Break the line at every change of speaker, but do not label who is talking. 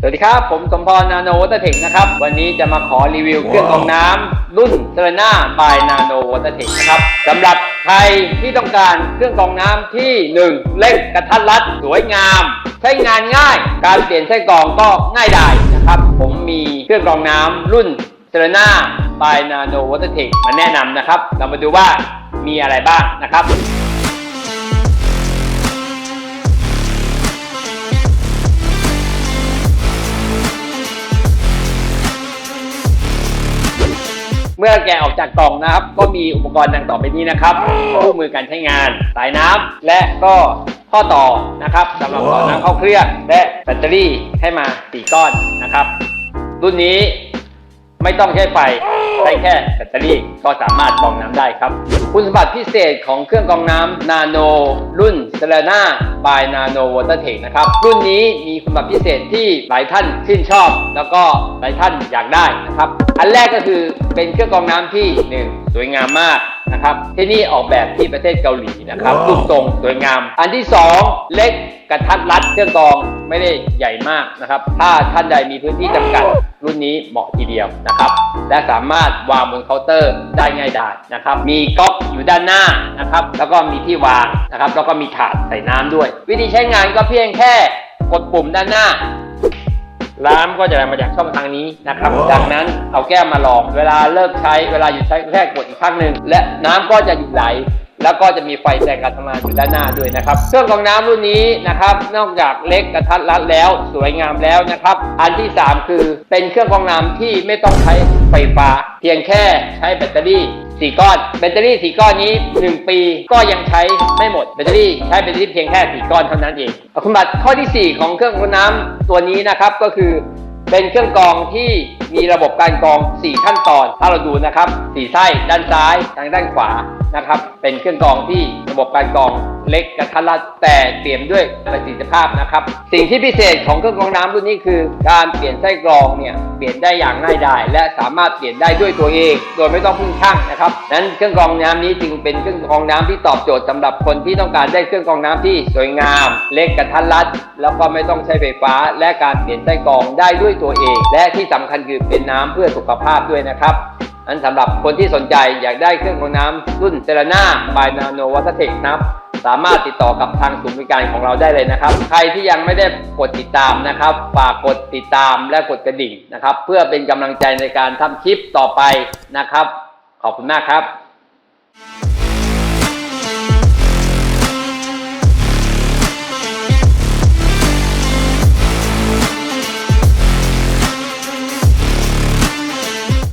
สวัสดีครับ ผมสมพรนาโนวัตเทคนะครับ วันนี้จะมาขอรีวิวเครื่องกรองน้ำรุ่นเซเลน่าบายนาโนวัตเทคนะครับสำหรับใครที่ต้องการเครื่องกรองน้ำที่ 1 เล็กกระทัดรัด สวยงาม ใช้งานง่าย การเปลี่ยนไส้กรองก็ง่ายดายนะครับ ผมมีเครื่องกรองน้ำรุ่นเซเลน่าบายนาโนวัตเทคมาแนะนำนะครับ เรามาดูว่ามีอะไรบ้างนะครับ เมื่อแกะออกจากกล่องนะครับ ก็มีอุปกรณ์ดังต่อไปนี้นะครับคู่มือการใช้งาน สายน้ำและก็ข้อต่อนะครับสำหรับต่อน้ำเข้าเครื่องและแบตเตอรี่ให้มา 4 ก้อนนะครับ รุ่นนี้ ไม่ต้องใช้ไฟใช้แค่แบตเตอรี่ก็สามารถกรองน้ำได้ครับ คุณสมบัติพิเศษของเครื่องกรองน้ำนาโนรุ่นเซเลน่าบายนาโนวอเตอร์เทคนะครับ รุ่นนี้มีคุณสมบัติพิเศษที่หลายท่านชื่นชอบ แล้วก็หลายท่านอยากได้นะครับ อันแรกก็คือเป็นเครื่องกรองน้ำที่หนึ่งสวยงามมาก นะครับที่นี่ออกแบบที่ประเทศเกาหลีนะครับรูปทรงสวยงาม อันที่สองเล็กกระทัดรัดเครื่องกรองไม่ได้ใหญ่มากนะครับ ถ้าท่านใดมีพื้นที่จำกัด รุ่นนี้เหมาะทีเดียวนะครับ และสามารถวางบนเคาน์เตอร์ได้ง่ายดายนะครับ มีก๊อกอยู่ด้านหน้านะครับ แล้วก็มีที่วางนะครับ แล้วก็มีถาดใส่น้ำด้วย วิธีใช้งานก็เพียงแค่กดปุ่มด้านหน้า น้ำก็จะไหลมาจากช่องทางนี้นะครับจากนั้นเอาแก้วมาลอง เวลาเลิกใช้เวลาหยุดใช้แค่กดอีกครั้งหนึ่งและน้ำก็จะหยุดไหลแล้วก็จะมีไฟแสงการทำงานอยู่ด้านหน้าด้วยนะครับ เครื่องกรองน้ำรุ่นนี้นะครับ นอกจากเล็กกระทัดรัดแล้ว สวยงามแล้วนะครับ อันที่ 3 คือเป็นเครื่องกรองน้ำที่ไม่ต้องใช้ไฟฟ้า เพียงแค่ใช้แบตเตอรี่ สี่ก้อน แบตเตอรี่สี่ก้อนนี้ 1 ปีก็ยังใช้ไม่หมด แบตเตอรี่ใช้แบตเตอรี่เพียงแค่สี่ก้อนเท่านั้นเองคุณบัตรข้อที่ 4 ของเครื่องกรองน้ำตัวนี้นะครับก็คือเป็นเครื่องกรองที่มีระบบการกรอง 4 ขั้นตอน ถ้าเราดูนะครับสี่ไส้ด้านซ้าย ทางด้านขวานะครับ เป็นเครื่องกรองที่ระบบการกรอง เล็กกระทัดรัดแต่เตรียมด้วยประสิทธิภาพนะครับ สิ่งที่พิเศษของเครื่องกรองน้ำรุ่นนี้คือ การเปลี่ยนไส้กรองเนี่ยเปลี่ยนได้อย่างง่ายดายและสามารถเปลี่ยนได้ด้วยตัวเอง โดยไม่ต้องพึ่งช่างนะครับนั้นเครื่องกรองน้ำนี้จึงเป็นเครื่องกรองน้ำที่ตอบโจทย์สำหรับคนที่ต้องการได้เครื่องกรองน้ำที่สวยงาม เล็กกระทัดรัด แล้วก็ไม่ต้องใช้ไฟฟ้า และการเปลี่ยนไส้กรองได้ด้วยตัวเอง และที่สำคัญคือเป็นน้ำเพื่อสุขภาพด้วยนะครับอันสำหรับคนที่สนใจอยากได้เครื่องกรองน้ำรุ่นเซราน่าบายนาโนวัตเทคนะครับ สามารถติดต่อกับทางศูนย์บริการของเราได้เลยนะครับ ใครที่ยังไม่ได้กดติดตามนะครับ ฝากกดติดตามและกดกระดิ่งนะครับ เพื่อเป็นกำลังใจในการทำคลิปต่อไปนะครับ ขอบคุณมากครับ